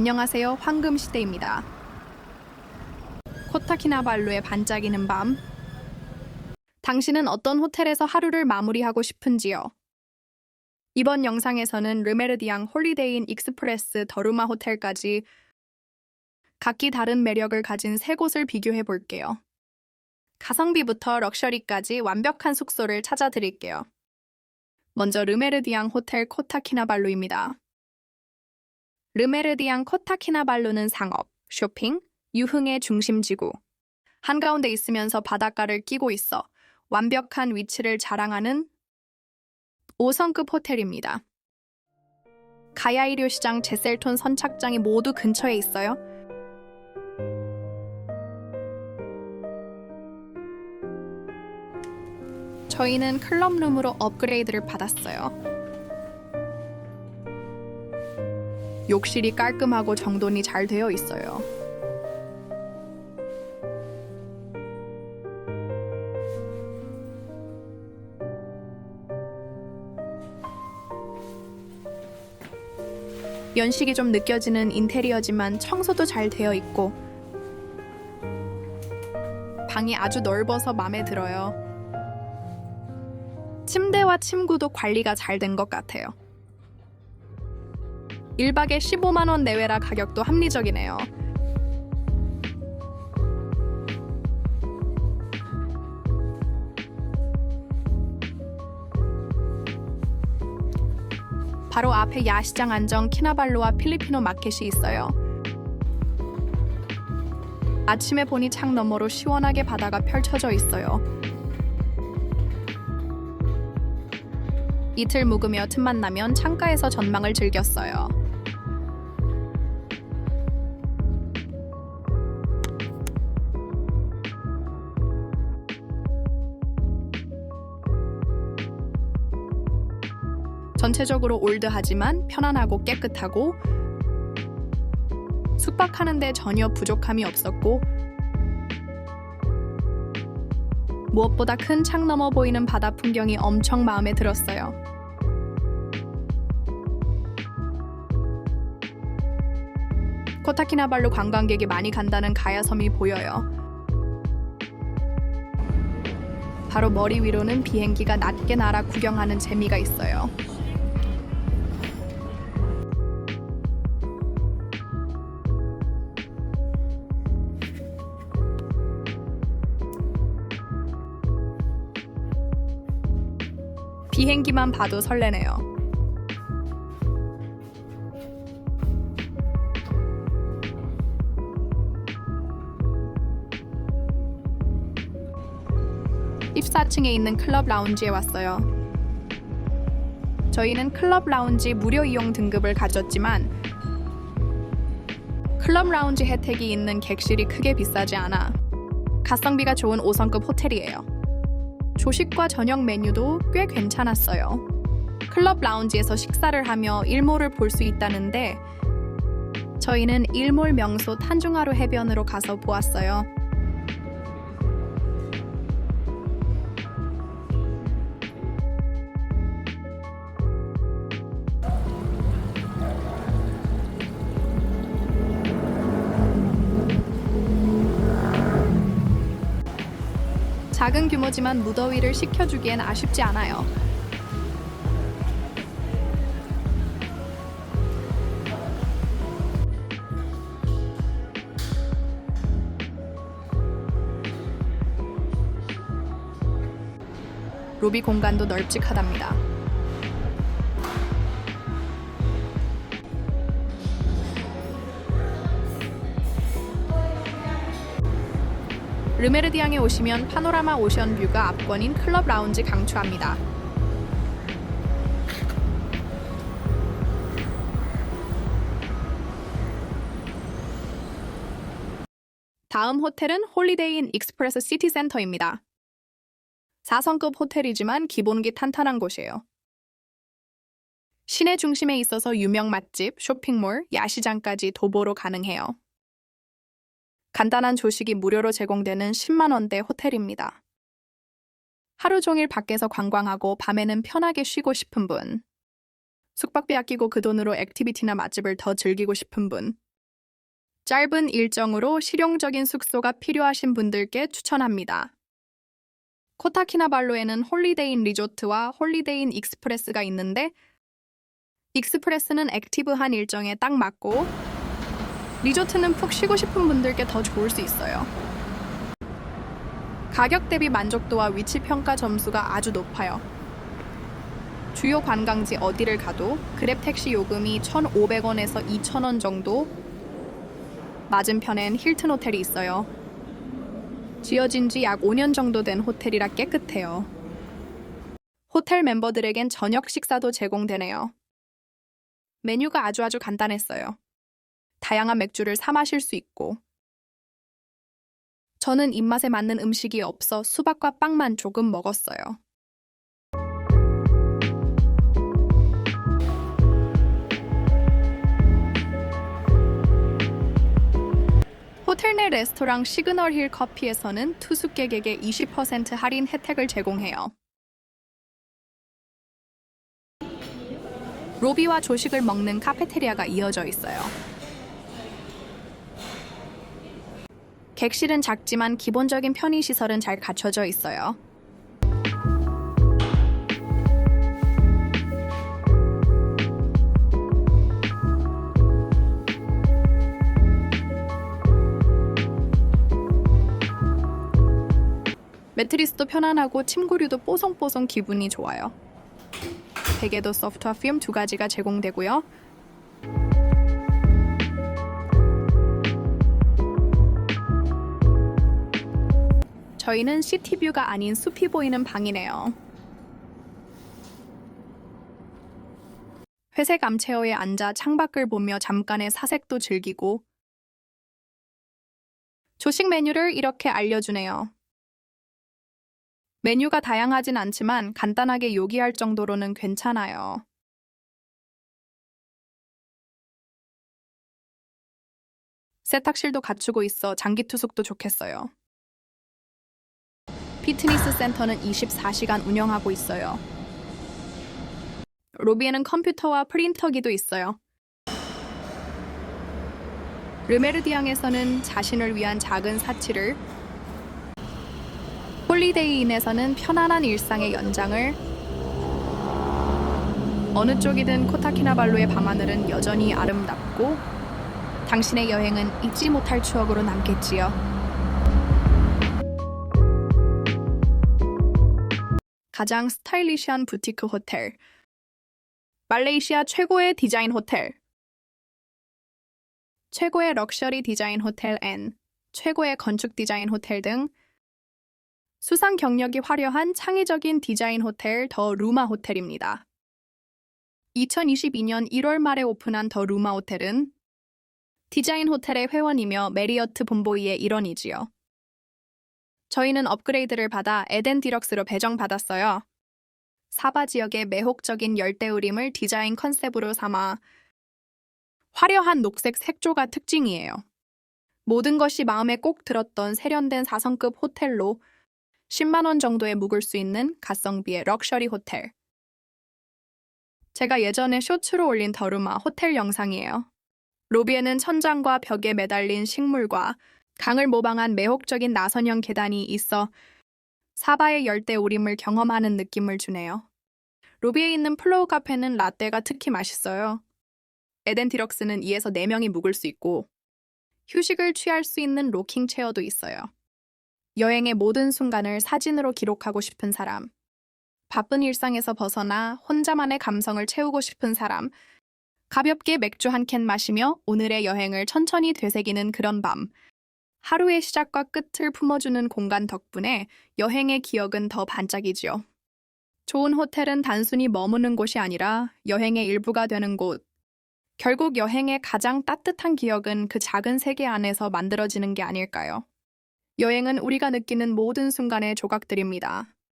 안녕하세요. 황금시대입니다. 코타키나발루의 반짝이는 밤. 당신은 어떤 호텔에서 하루를 마무리하고 싶은지요? 이번 영상에서는 르메르디앙 홀리데이인 익스프레스 더루마 호텔까지 각기 다른 매력을 가진 세 곳을 비교해 볼게요. 가성비부터 럭셔리까지 완벽한 숙소를 찾아 드릴게요. 먼저 르메르디앙 호텔 코타키나발루입니다. 르메르디앙 코타키나발루는 상업, 쇼핑, 유흥의 중심지구. 한가운데 있으면서 바닷가를 끼고 있어 완벽한 위치를 자랑하는 5성급 호텔입니다. 가야이료 시장 제셀톤 선착장이 모두 근처에 있어요. 저희는 클럽룸으로 업그레이드를 받았어요. 욕실이 깔끔하고 정돈이 잘 되어 있어요. 연식이 좀 느껴지는 인테리어지만 청소도 잘 되어 있고 방이 아주 넓어서 마음에 들어요. 침대와 침구도 관리가 잘 된 것 같아요. 1박에 15만 원 내외라 가격도 합리적이네요. 바로 앞에 야시장 안정 키나발루와 필리피노 마켓이 있어요. 아침에 보니 창 너머로 시원하게 바다가 펼쳐져 있어요. 이틀 묵으며 틈만 나면 창가에서 전망을 즐겼어요. 전체적으로 올드하지만 편안하고 깨끗하고 숙박하는데 전혀 부족함이 없었고 무엇보다 큰 창 너머 보이는 바다 풍경이 엄청 마음에 들었어요. 코타키나발루 관광객이 많이 간다는 가야섬이 보여요. 바로 머리 위로는 비행기가 낮게 날아 구경하는 재미가 있어요. 비행기만 봐도 설레네요. (14층에) 있는 클럽 라운지에 왔어요. 저희는 클럽 라운지 무료 이용 등급을 가졌지만 클럽 라운지 혜택이 있는 객실이 크게 비싸지 않아 가성비가 좋은 5성급 호텔이에요. 조식과 저녁 메뉴도 꽤 괜찮았어요. 클럽 라운지에서 식사를 하며 일몰을 볼 수 있다는데 저희는 일몰 명소 탄중하루 해변으로 가서 보았어요. 작은 규모지만 무더위를 식혀주기엔 아쉽지 않아요. 로비 공간도 널찍하답니다. 르메르디앙에 오시면 파노라마 오션 뷰가 압권인 클럽 라운지 강추합니다. 다음 호텔은 홀리데이인 익스프레스 시티 센터입니다. 4성급 호텔이지만 기본기 탄탄한 곳이에요. 시내 중심에 있어서 유명 맛집, 쇼핑몰, 야시장까지 도보로 가능해요. 간단한 조식이 무료로 제공되는 10만원대 호텔입니다. 하루 종일 밖에서 관광하고 밤에는 편하게 쉬고 싶은 분, 숙박비 아끼고 그 돈으로 액티비티나 맛집을 더 즐기고 싶은 분. 짧은 일정으로 실용적인 숙소가 필요하신 분들께 추천합니다. 코타키나발루에는 홀리데이인 리조트와 홀리데이인 익스프레스가 있는데 익스프레스는 액티브한 일정에 딱 맞고 리조트는 푹 쉬고 싶은 분들께 더 좋을 수 있어요. 가격 대비 만족도와 위치 평가 점수가 아주 높아요. 주요 관광지 어디를 가도 그랩 택시 요금이 1,500원에서 2,000원 정도. 맞은편엔 힐튼 호텔이 있어요. 지어진 지 약 5년 정도 된 호텔이라 깨끗해요. 호텔 멤버들에겐 저녁 식사도 제공되네요. 메뉴가 아주 아주 간단했어요. 다양한 맥주를 사 마실 수 있고. 저는 입맛에 맞는 음식이 없어 수박과 빵만 조금 먹었어요. 호텔 내 레스토랑 시그널 힐 커피에서는 투숙객에게 20% 할인 혜택을 제공해요. 로비와 조식을 먹는 카페테리아가 이어져 있어요. 객실은 작지만 기본적인 편의 시설은 잘 갖춰져 있어요. 매트리스도 편안하고 침구류도 뽀송뽀송 기분이 좋아요. 베개도 소프트와 핌 두 가지가 제공되고요. 저희는 시티뷰가 아닌 숲이 보이는 방이네요. 회색 암체어에 앉아 창밖을 보며 잠깐의 사색도 즐기고 조식 메뉴를 이렇게 알려주네요. 메뉴가 다양하진 않지만 간단하게 요기할 정도로는 괜찮아요. 세탁실도 갖추고 있어 장기 투숙도 좋겠어요. 피트니스 센터는 24시간 운영하고 있어요. 로비에는 컴퓨터와 프린터기도 있어요. 르메르디앙에서는 자신을 위한 작은 사치를 홀리데이인에서는 편안한 일상의 연장을 어느 쪽이든 코타키나발루의 밤하늘은 여전히 아름답고 당신의 여행은 잊지 못할 추억으로 남겠지요. 가장 스타일리시한 부티크 호텔 말레이시아 최고의 디자인 호텔 최고의 럭셔리 디자인 호텔 N 최고의 건축 디자인 호텔 등 수상 경력이 화려한 창의적인 디자인 호텔 더 루마 호텔입니다. 2022년 1월 말에 오픈한 더 루마 호텔은 디자인 호텔의 회원이며 메리어트 본보이의 일원이지요. 저희는 업그레이드를 받아 에덴 디럭스로 배정받았어요. 사바 지역의 매혹적인 열대우림을 디자인 컨셉으로 삼아 화려한 녹색 색조가 특징이에요. 모든 것이 마음에 꼭 들었던 세련된 4성급 호텔로 10만 원 정도에 묵을 수 있는 가성비의 럭셔리 호텔. 제가 예전에 쇼츠로 올린 더루마 호텔 영상이에요. 로비에는 천장과 벽에 매달린 식물과 강을 모방한 매혹적인 나선형 계단이 있어 사바의 열대 우림을 경험하는 느낌을 주네요. 로비에 있는 플로우 카페는 라떼가 특히 맛있어요. 에덴 디럭스는 2에서 4명이 묵을 수 있고 휴식을 취할 수 있는 로킹 체어도 있어요. 여행의 모든 순간을 사진으로 기록하고 싶은 사람, 바쁜 일상에서 벗어나 혼자만의 감성을 채우고 싶은 사람, 가볍게 맥주 한 캔 마시며 오늘의 여행을 천천히 되새기는 그런 밤. 하루의 시작과 끝을 품어주는 공간 덕분에 여행의 기억은 더 반짝이지요. 좋은 호텔은 단순히 머무는 곳이 아니라 여행의 일부가 되는 곳. 결국 여행의 가장 따뜻한 기억은 그 작은 세계 안에서 만들어지는 게 아닐까요? 여행은 우리가 느끼는 모든 순간의 조각들입니다.